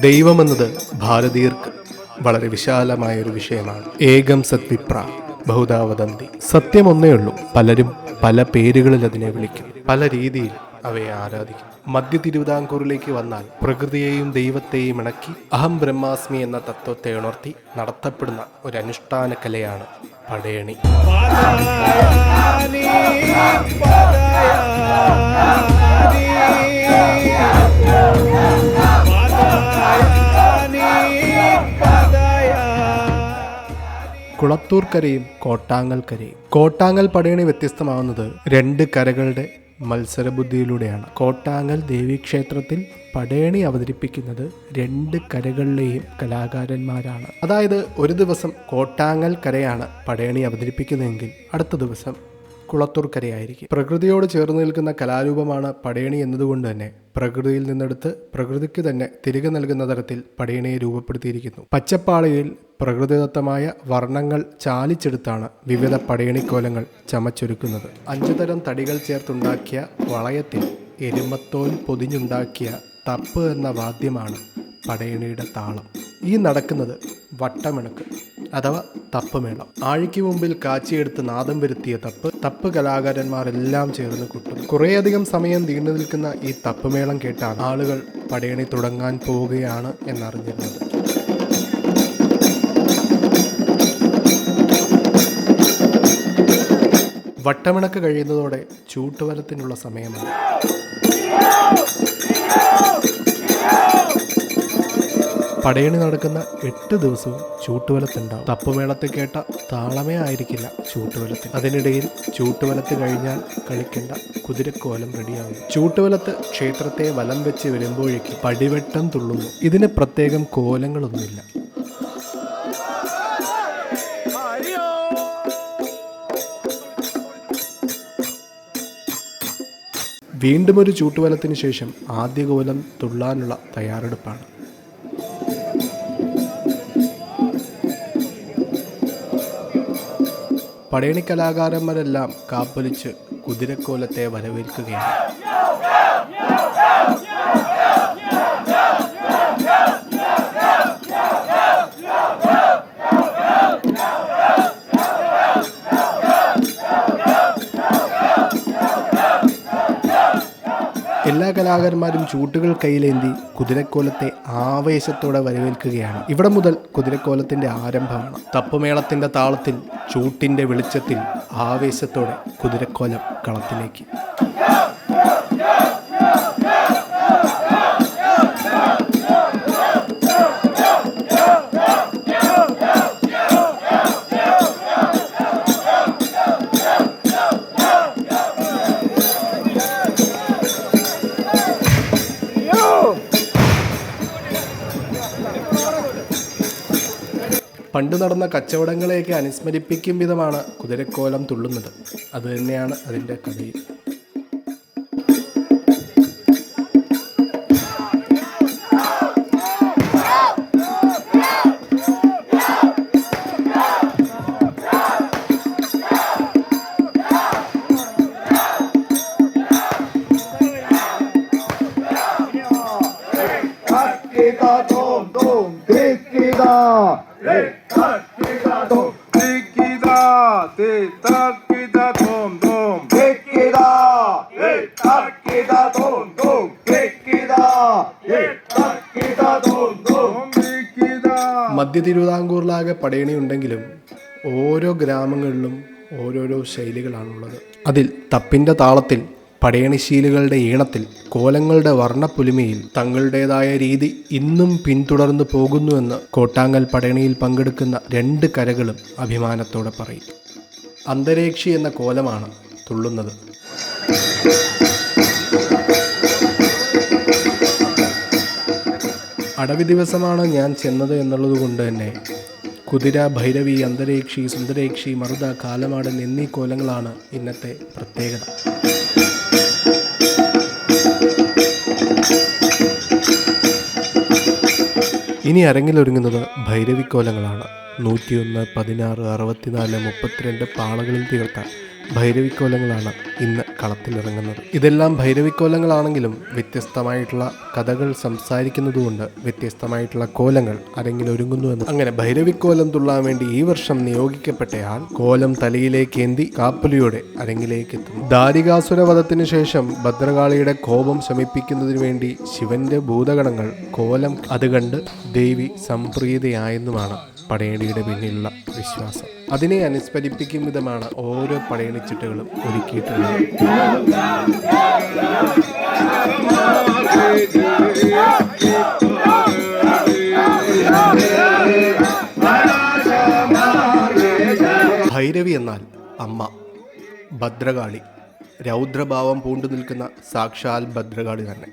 ദൈവമെന്നത് ഭാരതീയർക്ക് വളരെ വിശാലമായ ഒരു വിഷയമാണ്. ഏകം സത്വിപ്ര ബഹുദാവദന്തി സത്യം ഒന്നേ ഉള്ളൂ. പലരും പല പേരുകളിൽ അതിനെ വിളിക്കും പല രീതിയിൽ അവയെ ആരാധിക്കും മധ്യ തിരുവിതാംകൂറിലേക്ക് വന്നാൽ പ്രകൃതിയെയും ദൈവത്തെയും ഇണക്കി അഹം ബ്രഹ്മാസ്മി എന്ന തത്വത്തെ ഉണർത്തി നടത്തപ്പെടുന്ന ഒരു അനുഷ്ഠാന കലയാണ് പടയണി. കുളത്തൂർക്കരയും കോട്ടാങ്ങൽക്കരയും. കോട്ടാങ്ങൽ പടയണി വ്യത്യസ്തമാവുന്നത് രണ്ട് കരകളുടെ മത്സരബുദ്ധിയിലൂടെയാണ്. കോട്ടാങ്ങൽ ദേവീക്ഷേത്രത്തിൽ പടയണി അവതരിപ്പിക്കുന്നത് രണ്ട് കരകളിലെയും കലാകാരന്മാരാണ്. അതായത് ഒരു ദിവസം കോട്ടാങ്ങൽ കരയാണ് പടയണി അവതരിപ്പിക്കുന്നതെങ്കിൽ അടുത്ത ദിവസം കുളത്തൂർ കരയായിരിക്കും പ്രകൃതിയോട് ചേർന്ന് നിൽക്കുന്ന കലാരൂപമാണ് പടയണി എന്നതുകൊണ്ട് തന്നെ. പ്രകൃതിയിൽ നിന്നെടുത്ത് പ്രകൃതിക്ക് തന്നെ തിരികെ നൽകുന്ന തരത്തിൽ പടയണിയെ രൂപപ്പെടുത്തിയിരിക്കുന്നു. പച്ചപ്പാളയിൽ പ്രകൃതിദത്തമായ വർണങ്ങൾ ചാലിച്ചെടുത്താണ് വിവിധ പടയണിക്കോലങ്ങൾ ചമച്ചൊരുക്കുന്നത്. അഞ്ചു തരം തടികൾ ചേർത്തുണ്ടാക്കിയ വളയത്തിൽ എരുമത്തോൽ പൊതിഞ്ഞുണ്ടാക്കിയ തപ്പ് എന്ന വാദ്യമാണ് പടയണിയുടെ താളം. ഈ നടക്കുന്നത് വട്ടമിണക്ക് അഥവാ തപ്പുമേളം. ആഴിക്ക് മുമ്പിൽ കാച്ചിയെടുത്ത് നാദം വരുത്തിയ തപ്പ് തപ്പ് കലാകാരന്മാരെല്ലാം ചേർന്ന് കൊട്ടും കുറേയധികം സമയം നീണ്ടു നിൽക്കുന്ന ഈ തപ്പുമേളം കേട്ടാണ് ആളുകൾ പടയണി തുടങ്ങാൻ പോവുകയാണ് എന്നറിഞ്ഞിരുന്നത്. വട്ടമിണക്ക് കഴിയുന്നതോടെ ചൂട്ടുവലത്തിനുള്ള സമയമാണ്. പടയണി നടക്കുന്ന എട്ട് ദിവസവും ചൂട്ടുവലത്തുണ്ടാവും. തപ്പുമേളത്തിൽ കേട്ട താളമേ ആയിരിക്കില്ല ചൂട്ടുവലത്തിൽ അതിനിടയിൽ ചൂട്ടുവലത്ത് കഴിഞ്ഞാൽ കളിക്കേണ്ട കുതിരക്കോലം റെഡിയാവും ചൂട്ടുവലത്ത് ക്ഷേത്രത്തെ വലം വെച്ച് വരുമ്പോഴേക്ക് പടിവെട്ടം തുള്ളുന്നു. ഇതിന് പ്രത്യേകം കോലങ്ങളൊന്നുമില്ല. വീണ്ടും ഒരു ചൂട്ടുവലത്തിന് ശേഷം ആദ്യ കോലം തുള്ളാനുള്ള തയ്യാറെടുപ്പാണ്. പടയണി കലാകാരന്മാരെല്ലാം കാപ്പൊലിച്ച് കുതിരക്കോലത്തെ വരവേൽക്കുകയാണ്. എല്ലാ കലാകാരന്മാരും ചൂട്ടുകൾ കയ്യിലേന്തി കുതിരക്കോലത്തെ ആവേശത്തോടെ വരവേൽക്കുകയാണ്. ഇവിടെ മുതൽ കുതിരക്കോലത്തിന്റെ ആരംഭമാണ്. തപ്പുമേളത്തിന്റെ താളത്തിൽ ചൂട്ടിന്റെ വെളിച്ചത്തിൽ ആവേശത്തോടെ കുതിരക്കോലം കളത്തിലേക്ക്. നടന്ന കച്ചവടങ്ങളെയൊക്കെ അനുസ്മരിപ്പിക്കും വിധമാണ് കുതിരക്കോലം തുള്ളുന്നത്. അതുതന്നെയാണ് അതിന്റെ കഥയിൽ. മധ്യ തിരുവിതാംകൂറിലാകെ പടയണി ഉണ്ടെങ്കിലും ഓരോ ഗ്രാമങ്ങളിലും ഓരോരോ ശൈലികളാണുള്ളത്. അതിൽ തപ്പിന്റെ താളത്തിൽ പടയണിശീലുകളുടെ ഈണത്തിൽ കോലങ്ങളുടെ വർണപ്പൊലിമയിൽ തങ്ങളുടേതായ രീതി ഇന്നും പിന്തുടർന്നു പോകുന്നുവെന്ന് കോട്ടാങ്ങൽ പടയണിയിൽ പങ്കെടുക്കുന്ന രണ്ട് കരകളും അഭിമാനത്തോടെ പറയും. അന്തരീക്ഷി എന്ന കോലമാണ് തുള്ളുന്നത്. അടവി ദിവസമാണ് ഞാൻ ചെന്നത് എന്നുള്ളത് കൊണ്ട് തന്നെ. കുതിര ഭൈരവി അന്തരീക്ഷി സുന്ദരേക്ഷി മറുത കാലമാടൻ എന്നീ കോലങ്ങളാണ് ഇന്നത്തെ പ്രത്യേകത. ഇനി അരങ്ങിലൊരുങ്ങുന്നത് ഭൈരവിക്കോലങ്ങളാണ് നൂറ്റിയൊന്ന് പതിനാറ് അറുപത്തിനാല് മുപ്പത്തിരണ്ട് പാളകളിൽ തീർത്ത ഭൈരവിക്കോലങ്ങളാണ് ഇന്ന് കളത്തിലിറങ്ങുന്നത്. ഇതെല്ലാം ഭൈരവിക്കോലങ്ങളാണെങ്കിലും വ്യത്യസ്തമായിട്ടുള്ള കഥകൾ സംസാരിക്കുന്നതുകൊണ്ട് വ്യത്യസ്തമായിട്ടുള്ള കോലങ്ങൾ അരങ്ങിൽ ഒരുങ്ങുന്നുവെന്ന് അങ്ങനെ ഭൈരവിക്കോലം തുള്ളാൻ വേണ്ടി ഈ വർഷം നിയോഗിക്കപ്പെട്ടയാൾ കോലം തലയിലേക്ക് ഏന്തി കാപ്പലിയോടെ അരങ്ങിലേക്ക് എത്തുന്നു ദാരികാസുര വധത്തിന് ശേഷം ഭദ്രകാളിയുടെ കോപം ശമിപ്പിക്കുന്നതിന് വേണ്ടി ശിവന്റെ ഭൂതഗണങ്ങൾ കോലം അത് കണ്ട് ദേവി സംപ്രീതയായെന്നുമാണ് പടയണിയുടെ പിന്നിലുള്ള വിശ്വാസം. അതിനെ അനുസ്മരിപ്പിക്കും വിധമാണ് ഓരോ പടയണിച്ചിട്ടുകളും ഒരുക്കിയിട്ടുള്ളത്. ഭൈരവി എന്നാൽ അമ്മ ഭദ്രകാളി. രൗദ്രഭാവം പൂണ്ടു നിൽക്കുന്ന സാക്ഷാൽ ഭദ്രകാളി തന്നെ.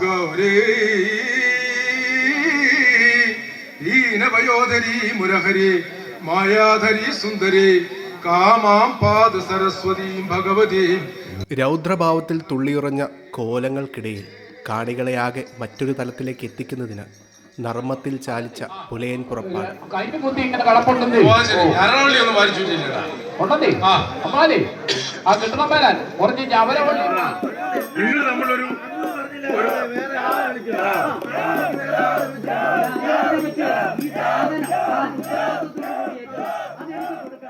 ഗൗരി. ദീനവയോധരി മുരഹരി മായാധരി സുന്ദരി കാമാം പാദ സരസ്വതി ഭഗവതി. രൗദ്രഭാവത്തിൽ തുള്ളിയുറഞ്ഞ കോലങ്ങൾക്കിടയിൽ കാണികളെയാകെ മറ്റൊരു തലത്തിലേക്ക് എത്തിക്കുന്നതിന് നർമ്മത്തിൽ ചാലിച്ച പുലയൻ പുറപ്പാട്. ആ. കിട്ടണം ഞവര നിങ്ങൾ നമ്മളൊരു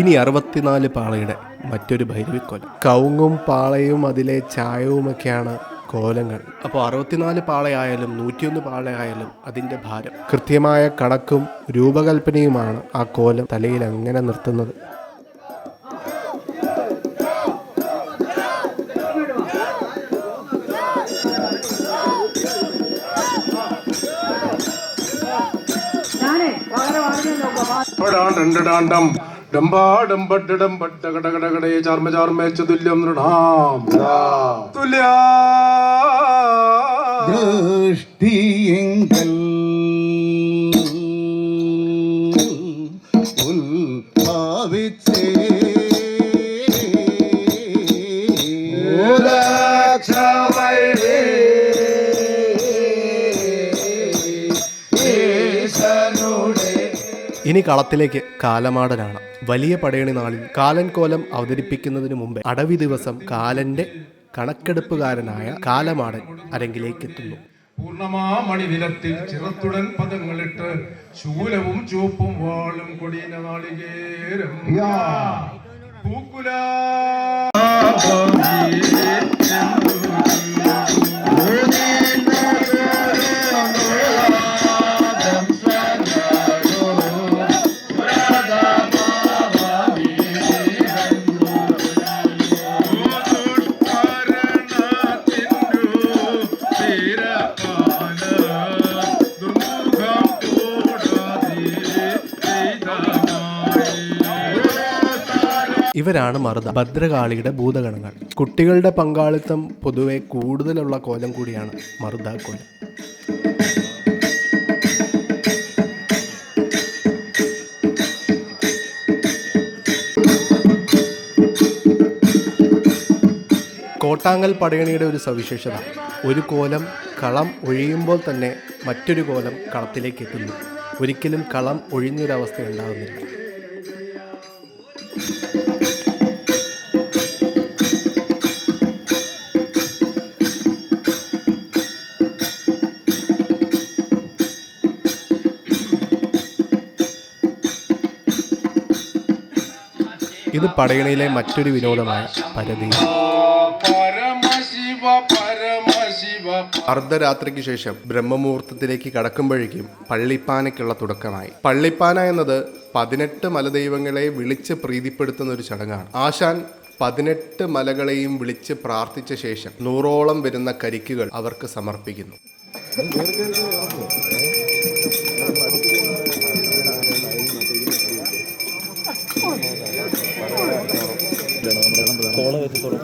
ഇനി അറുപത്തിനാല് പാളയുടെ മറ്റൊരു ഭൈരവി ഭൈരവിക്കോലം കവുങ്ങും പാളയും അതിലെ ചായവുമൊക്കെയാണ് കോലങ്ങൾ. അപ്പോൾ അറുപത്തിനാല് പാളയായാലും നൂറ്റിയൊന്ന് പാളയായാലും അതിന്റെ ഭാരം. കൃത്യമായ കണക്കും രൂപകൽപ്പനയുമാണ് ആ കോലം തലയിൽ അങ്ങനെ നിർത്തുന്നത്. ഡാണ്ടം ഡംബാഡംബഡം പട്ടകടകടകടേ ചാർമ ചാർമേച്ച ഇനി കളത്തിലേക്ക് കാലമാടനാണ്. വലിയ പടയണി നാളിൽ കാലൻ കോലം അവതരിപ്പിക്കുന്നതിന് മുമ്പ് അടവി ദിവസം കാലന്റെ കണക്കെടുപ്പുകാരനായ കാലമാടൻ അരങ്ങിലേക്ക് എത്തുന്നു പൂർണമാ മണിനിലത്തിൽ ചിറത്തുടൻ പദങ്ങളിട്ട് ശൂലവും ചുവപ്പും വാളും കൊടിയന നാളികേരം. പൂക്കുല ഇവരാണ് മറുത. ഭദ്രകാളിയുടെ ഭൂതഗണങ്ങൾ. കുട്ടികളുടെ പങ്കാളിത്തം പൊതുവെ കൂടുതലുള്ള കോലം കൂടിയാണ് മറുത കോലം. കോട്ടാങ്കൽ പടയണിയുടെ ഒരു സവിശേഷത. ഒരു കോലം കളം ഒഴിയുമ്പോൾ തന്നെ മറ്റൊരു കോലം കളത്തിലേക്ക് എത്തുന്നു. ഒരിക്കലും കളം ഒഴിഞ്ഞൊരവസ്ഥ ഉണ്ടാകുന്നില്ല. ഇത് പടയണിയിലെ മറ്റൊരു വിനോദമായ പരതി അർദ്ധരാത്രിക്ക് ശേഷം ബ്രഹ്മമുഹൂർത്തത്തിലേക്ക് കടക്കുമ്പോഴേക്കും പള്ളിപ്പാനയ്ക്കുള്ള തുടക്കമായി. പള്ളിപ്പാന എന്നത് പതിനെട്ട് മലദൈവങ്ങളെ വിളിച്ച് പ്രീതിപ്പെടുത്തുന്ന ഒരു ചടങ്ങാണ്. ആശാൻ പതിനെട്ട് മലകളെയും വിളിച്ച് പ്രാർത്ഥിച്ച ശേഷം നൂറോളം വരുന്ന കരിക്കുകൾ അവർക്ക് സമർപ്പിക്കുന്നു. മോളെ വെച്ചിട്ടുള്ളൂ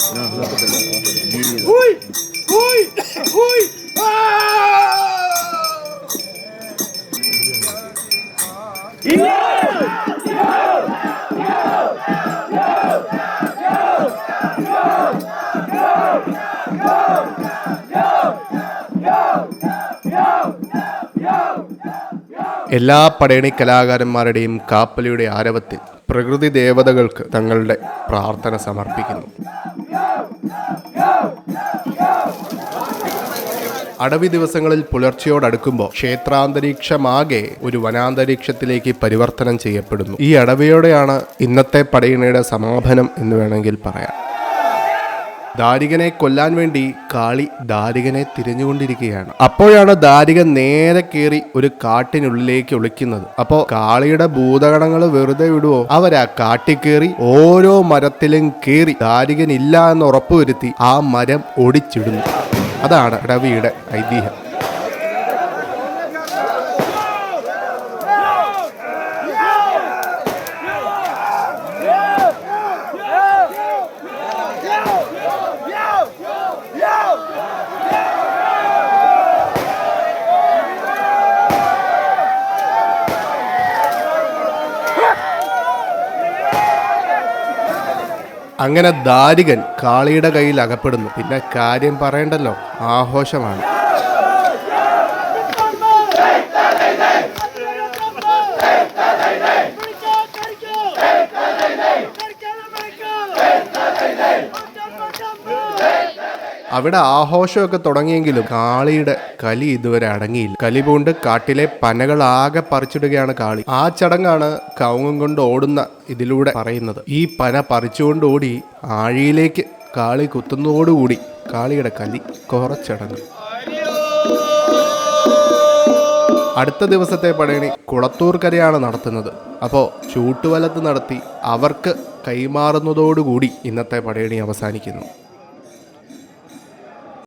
എല്ലാ പടയണി കലാകാരന്മാരുടെയും കാപ്പലിയുടെ ആരവത്തിൽ പ്രകൃതി ദേവതകൾക്ക് തങ്ങളുടെ പ്രാർത്ഥന സമർപ്പിക്കുന്നു. അടവി ദിവസങ്ങളിൽ പുലർച്ചയോടടുക്കുമ്പോൾ ക്ഷേത്രാന്തരീക്ഷമാകെ ഒരു വനാന്തരീക്ഷത്തിലേക്ക് പരിവർത്തനം ചെയ്യപ്പെടുന്നു. ഈ അടവിയോടെയാണ് ഇന്നത്തെ പടയണയുടെ സമാപനം എന്ന് വേണമെങ്കിൽ പറയാം. ദാരികനെ കൊല്ലാൻ വേണ്ടി കാളി ദാരികനെ തിരഞ്ഞുകൊണ്ടിരിക്കുകയാണ്. അപ്പോഴാണ് ദാരികൻ നേരെ കയറി ഒരു കാട്ടിനുള്ളിലേക്ക് ഒളിക്കുന്നത്. അപ്പോ കാളിയുടെ ഭൂതഗണങ്ങൾ വെറുതെ വിടുവോ? അവരാ കാട്ടി കയറി ഓരോ മരത്തിലും കയറി ദാരികൻ ഇല്ല എന്ന് ഉറപ്പുവരുത്തി ആ മരം ഒടിച്ചിടുന്നു. അതാണ് രവിയുടെ ഐതിഹ്യം. അങ്ങനെ ദാരികൻ കാളിയുടെ കയ്യിൽ അകപ്പെടുന്നു. പിന്നെ കാര്യം പറയണ്ടല്ലോ? ആഘോഷമാണ്. അവിടെ ആഘോഷമൊക്കെ തുടങ്ങിയെങ്കിലും കാളിയുടെ കലി ഇതുവരെ അടങ്ങിയില്ല. കലി പൂണ്ട് കാട്ടിലെ പനകൾ ആകെ പറിച്ചിടുകയാണ് കാളി. ആ ചടങ്ങാണ് കൗങ്ങും കൊണ്ട് ഓടുന്ന ഇതിലൂടെ പറയുന്നത്. ഈ പന പറിച്ചുകൊണ്ട് ഓടി ആഴിയിലേക്ക് കാളി കുത്തുന്നതോടുകൂടി കാളിയുടെ കലി കുറച്ചടങ്ങും. അടുത്ത ദിവസത്തെ പടയണി കുളത്തൂർക്കരയാണ് നടത്തുന്നത്. അപ്പോൾ ചൂട്ടുവലത്ത് നടത്തി അവർക്ക് കൈമാറുന്നതോടുകൂടി ഇന്നത്തെ പടയണി അവസാനിക്കുന്നു.